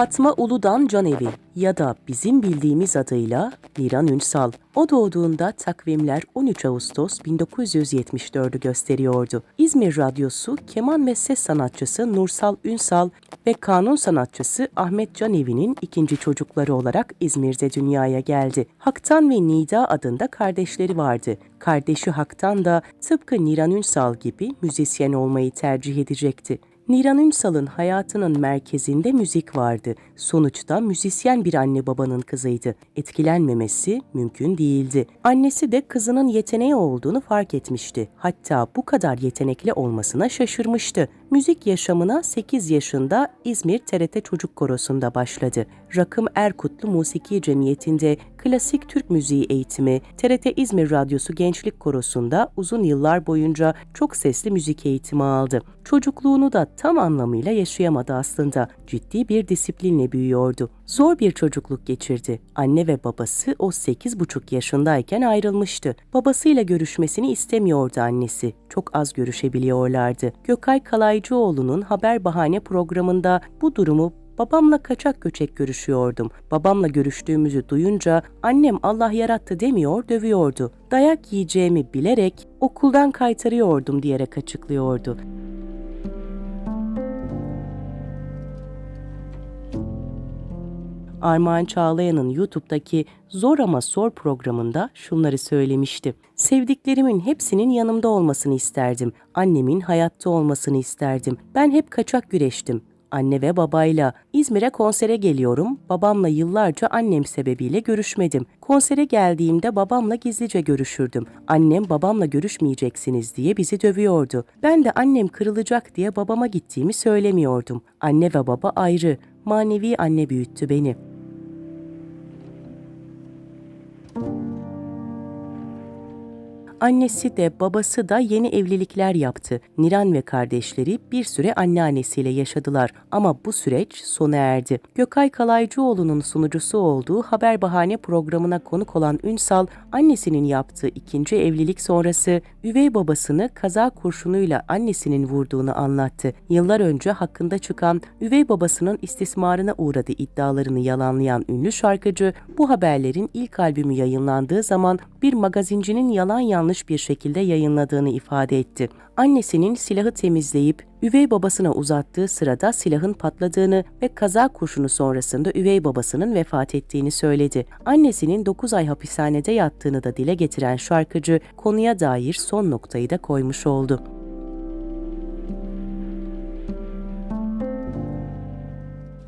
Fatma Uludan Canevi ya da bizim bildiğimiz adıyla Niran Ünsal. O doğduğunda takvimler 13 Ağustos 1974'ü gösteriyordu. İzmir Radyosu keman ve ses sanatçısı Nursal Ünsal ve kanun sanatçısı Ahmet Canevi'nin ikinci çocukları olarak İzmir'de dünyaya geldi. Haktan ve Nida adında kardeşleri vardı. Kardeşi Haktan da tıpkı Niran Ünsal gibi müzisyen olmayı tercih edecekti. Niran Ünsal'ın hayatının merkezinde müzik vardı. Sonuçta müzisyen bir anne babanın kızıydı. Etkilenmemesi mümkün değildi. Annesi de kızının yeteneği olduğunu fark etmişti. Hatta bu kadar yetenekli olmasına şaşırmıştı. Müzik yaşamına 8 yaşında İzmir TRT Çocuk Korosu'nda başladı. Rakım Erkutlu Musiki Cemiyeti'nde klasik Türk müziği eğitimi, TRT İzmir Radyosu Gençlik Korosu'nda uzun yıllar boyunca çok sesli müzik eğitimi aldı. Çocukluğunu da tam anlamıyla yaşayamadı aslında. Ciddi bir disiplinle büyüyordu. Zor bir çocukluk geçirdi. Anne ve babası o 8,5 yaşındayken ayrılmıştı. Babasıyla görüşmesini istemiyordu annesi. Çok az görüşebiliyorlardı. Gökay Kalaycıoğlu'nun Haber Bahane programında bu durumu Babamla kaçak göçek görüşüyordum. Babamla görüştüğümüzü duyunca annem Allah yarattı demiyor, dövüyordu. Dayak yiyeceğimi bilerek okuldan kaytarıyordum diyerek açıklıyordu. Armağan Çağlayan'ın YouTube'daki Zor Ama Sor programında şunları söylemişti. Sevdiklerimin hepsinin yanımda olmasını isterdim. Annemin hayatta olmasını isterdim. Ben hep kaçak güreştim. Anne ve babayla İzmir'e konsere geliyorum. Babamla yıllarca annem sebebiyle görüşmedim. Konsere geldiğimde babamla gizlice görüşürdüm. Annem babamla görüşmeyeceksiniz diye bizi dövüyordu. Ben de annem kırılacak diye babama gittiğimi söylemiyordum. Anne ve baba ayrı. Manevi anne büyüttü beni. Annesi de babası da yeni evlilikler yaptı. Niran ve kardeşleri bir süre anneannesiyle yaşadılar ama bu süreç sona erdi. Gökay Kalaycıoğlu'nun sunucusu olduğu Haber Bahane programına konuk olan Ünsal, annesinin yaptığı ikinci evlilik sonrası üvey babasını kaza kurşunuyla annesinin vurduğunu anlattı. Yıllar önce hakkında çıkan üvey babasının istismarına uğradı iddialarını yalanlayan ünlü şarkıcı, bu haberlerin ilk albümü yayınlandığı zaman bir magazincinin yalan yanlış bir şekilde yayınladığını ifade etti. Annesinin silahı temizleyip üvey babasına uzattığı sırada silahın patladığını ve kaza kurşunu sonrasında üvey babasının vefat ettiğini söyledi. Annesinin 9 ay hapishanede yattığını da dile getiren şarkıcı konuya dair son noktayı da koymuş oldu.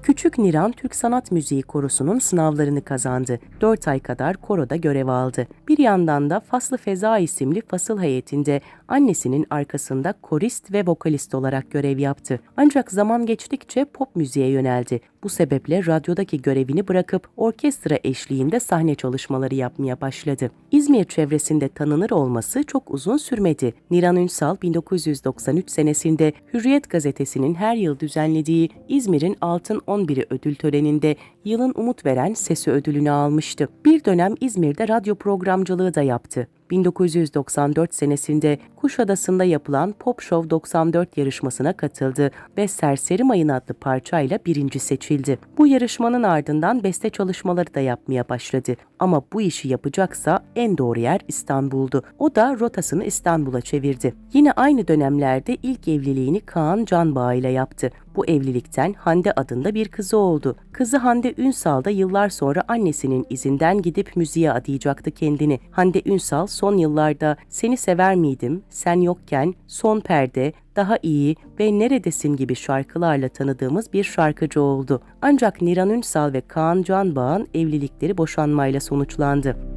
Küçük Niran Türk Sanat Müziği Korosu'nun sınavlarını kazandı. 4 ay kadar koroda görev aldı. Bir yandan da Faslı Feza isimli fasıl heyetinde annesinin arkasında korist ve vokalist olarak görev yaptı. Ancak zaman geçtikçe pop müziğe yöneldi. Bu sebeple radyodaki görevini bırakıp orkestra eşliğinde sahne çalışmaları yapmaya başladı. İzmir çevresinde tanınır olması çok uzun sürmedi. Niran Ünsal 1993 senesinde Hürriyet gazetesinin her yıl düzenlediği İzmir'in Altın 11'i ödül töreninde yılın umut veren sesi ödülünü almıştı. Bir dönem İzmir'de radyo programcılığı da yaptı. 1994 senesinde Kuşadası'nda yapılan Pop Show 94 yarışmasına katıldı ve Serseri Mayın adlı parçayla birinci seçildi. Bu yarışmanın ardından beste çalışmaları da yapmaya başladı. Ama bu işi yapacaksa en doğru yer İstanbul'du. O da rotasını İstanbul'a çevirdi. Yine aynı dönemlerde ilk evliliğini Kaan Canbağ ile yaptı. Bu evlilikten Hande adında bir kızı oldu. Kızı Hande Ünsal da yıllar sonra annesinin izinden gidip müziğe adayacaktı kendini. Hande Ünsal son yıllarda Seni Sever Miydim, Sen Yokken, Son Perde, Daha İyi ve Neredesin gibi şarkılarla tanıdığımız bir şarkıcı oldu. Ancak Niran Ünsal ve Kaan Canbağ'ın evlilikleri boşanmayla sonuçlandı.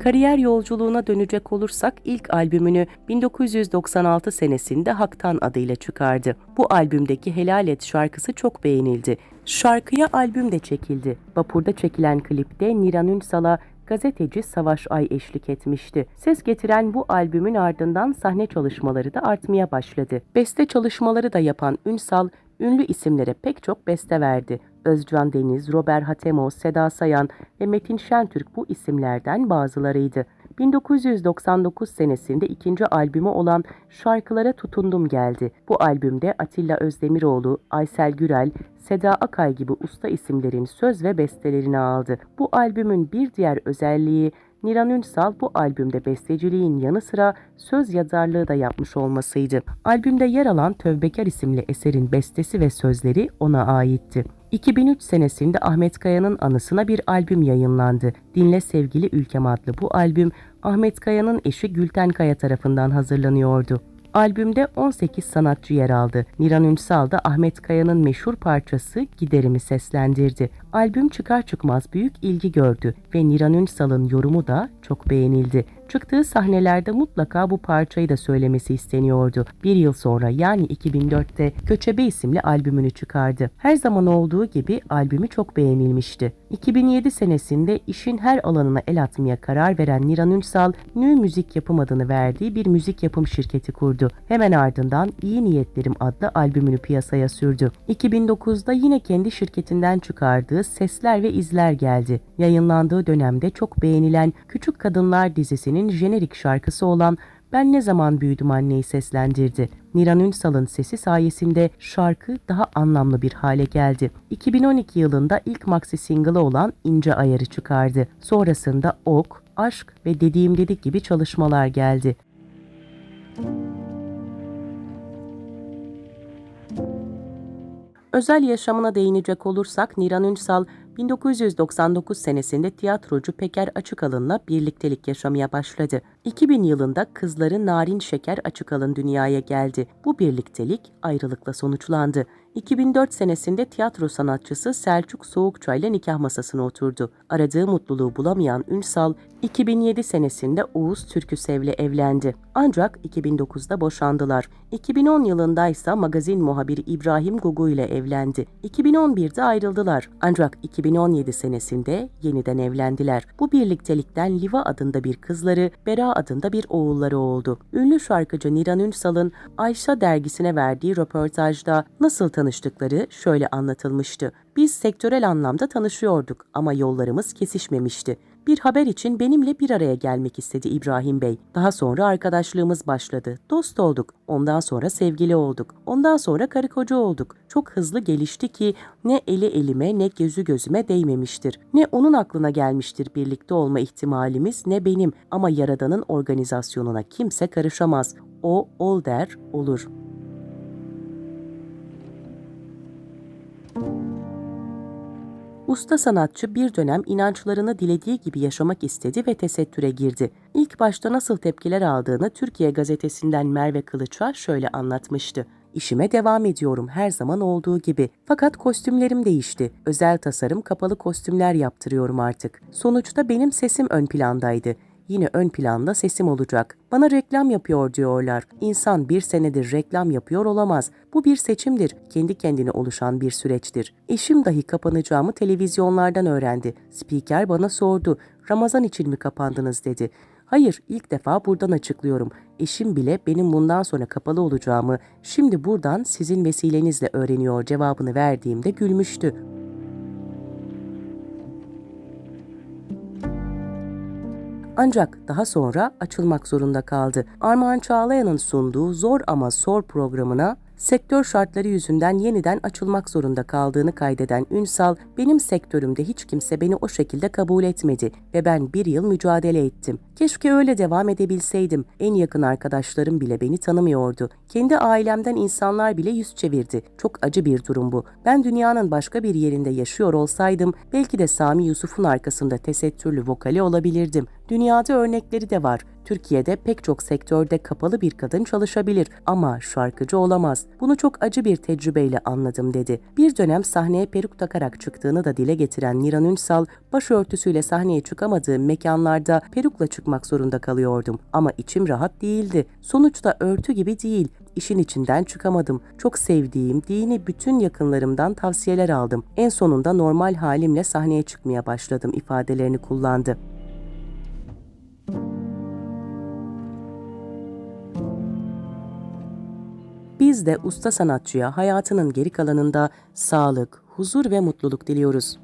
Kariyer yolculuğuna dönecek olursak ilk albümünü 1996 senesinde Haktan adıyla çıkardı. Bu albümdeki Helal Et şarkısı çok beğenildi. Şarkıya albüm de çekildi. Vapurda çekilen klipte Niran Ünsal'a gazeteci Savaş Ay eşlik etmişti. Ses getiren bu albümün ardından sahne çalışmaları da artmaya başladı. Beste çalışmaları da yapan Ünsal, ünlü isimlere pek çok beste verdi. Özcan Deniz, Robert Hatemo, Seda Sayan ve Metin Şentürk bu isimlerden bazılarıydı. 1999 senesinde ikinci albümü olan Şarkılara Tutundum geldi. Bu albümde Atilla Özdemiroğlu, Aysel Gürel, Seda Akay gibi usta isimlerin söz ve bestelerini aldı. Bu albümün bir diğer özelliği Niran Ünsal bu albümde besteciliğin yanı sıra söz yazarlığı da yapmış olmasıydı. Albümde yer alan Tövbekar isimli eserin bestesi ve sözleri ona aitti. 2003 senesinde Ahmet Kaya'nın anısına bir albüm yayınlandı. Dinle Sevgili Ülkem adlı bu albüm Ahmet Kaya'nın eşi Gülten Kaya tarafından hazırlanıyordu. Albümde 18 sanatçı yer aldı. Niran Ünsal da Ahmet Kaya'nın meşhur parçası Giderimi seslendirdi. Albüm çıkar çıkmaz büyük ilgi gördü ve Niran Ünsal'ın yorumu da çok beğenildi. Çıktığı sahnelerde mutlaka bu parçayı da söylemesi isteniyordu. Bir yıl sonra yani 2004'te Köçebe isimli albümünü çıkardı. Her zaman olduğu gibi albümü çok beğenilmişti. 2007 senesinde işin her alanına el atmaya karar veren Niran Ünsal, Nü Müzik Yapım adını verdiği bir müzik yapım şirketi kurdu. Hemen ardından İyi Niyetlerim adlı albümünü piyasaya sürdü. 2009'da yine kendi şirketinden çıkardığı Sesler ve İzler geldi. Yayınlandığı dönemde çok beğenilen Küçük Kadınlar dizisinin jenerik şarkısı olan ben ne zaman büyüdüm anneyi seslendirdi. Niran Ünsal'ın sesi sayesinde şarkı daha anlamlı bir hale geldi. 2012 yılında ilk maxi single'ı olan İnce Ayarı çıkardı. Sonrasında Ok, Aşk ve Dediğim Dedik gibi çalışmalar geldi. Özel yaşamına değinecek olursak Niran Ünsal 1999 senesinde tiyatrocu Peker Açıkalın'la birliktelik yaşamaya başladı. 2000 yılında kızları Narin Şeker Açıkalın dünyaya geldi. Bu birliktelik ayrılıkla sonuçlandı. 2004 senesinde tiyatro sanatçısı Selçuk Soğukçay ile nikah masasına oturdu. Aradığı mutluluğu bulamayan Ünsal, 2007 senesinde Oğuz Türküsev'le evlendi. Ancak 2009'da boşandılar. 2010 yılında ise magazin muhabiri İbrahim Gugu ile evlendi. 2011'de ayrıldılar. Ancak 2017 senesinde yeniden evlendiler. Bu birliktelikten Liva adında bir kızları, Bera adında bir oğulları oldu. Ünlü şarkıcı Niran Ünsal'ın Ayşe dergisine verdiği röportajda nasıl tanıştıkları şöyle anlatılmıştı. Biz sektörel anlamda tanışıyorduk ama yollarımız kesişmemişti. Bir haber için benimle bir araya gelmek istedi İbrahim Bey. Daha sonra arkadaşlığımız başladı. Dost olduk. Ondan sonra sevgili olduk. Ondan sonra karı koca olduk. Çok hızlı gelişti ki ne eli elime ne gözü gözüme değmemiştir. Ne onun aklına gelmiştir birlikte olma ihtimalimiz ne benim ama Yaradan'ın organizasyonuna kimse karışamaz. O ol der, olur.'' Usta sanatçı bir dönem inançlarını dilediği gibi yaşamak istedi ve tesettüre girdi. İlk başta nasıl tepkiler aldığını Türkiye gazetesinden Merve Kılıç'a şöyle anlatmıştı. İşime devam ediyorum her zaman olduğu gibi. Fakat kostümlerim değişti. Özel tasarım kapalı kostümler yaptırıyorum artık. Sonuçta benim sesim ön plandaydı yine ön planda sesim olacak. Bana reklam yapıyor diyorlar. İnsan bir senedir reklam yapıyor olamaz. Bu bir seçimdir. Kendi kendine oluşan bir süreçtir. Eşim dahi kapanacağımı televizyonlardan öğrendi. Spiker bana sordu. Ramazan için mi kapandınız dedi. Hayır, ilk defa buradan açıklıyorum. Eşim bile benim bundan sonra kapalı olacağımı şimdi buradan sizin vesilenizle öğreniyor cevabını verdiğimde gülmüştü. Ancak daha sonra açılmak zorunda kaldı. Armağan Çağlayan'ın sunduğu Zor Ama Sor programına sektör şartları yüzünden yeniden açılmak zorunda kaldığını kaydeden Ünsal, benim sektörümde hiç kimse beni o şekilde kabul etmedi ve ben bir yıl mücadele ettim. Keşke öyle devam edebilseydim. En yakın arkadaşlarım bile beni tanımıyordu. Kendi ailemden insanlar bile yüz çevirdi. Çok acı bir durum bu. Ben dünyanın başka bir yerinde yaşıyor olsaydım belki de Sami Yusuf'un arkasında tesettürlü vokali olabilirdim. Dünyada örnekleri de var. Türkiye'de pek çok sektörde kapalı bir kadın çalışabilir ama şarkıcı olamaz. Bunu çok acı bir tecrübeyle anladım dedi. Bir dönem sahneye peruk takarak çıktığını da dile getiren Niran Ünsal, başörtüsüyle sahneye çıkamadığı mekanlarda perukla çıkmak zorunda kalıyordum. Ama içim rahat değildi. Sonuçta örtü gibi değil. İşin içinden çıkamadım. Çok sevdiğim, dini bütün yakınlarımdan tavsiyeler aldım. En sonunda normal halimle sahneye çıkmaya başladım ifadelerini kullandı. Biz de usta sanatçıya hayatının geri kalanında sağlık, huzur ve mutluluk diliyoruz.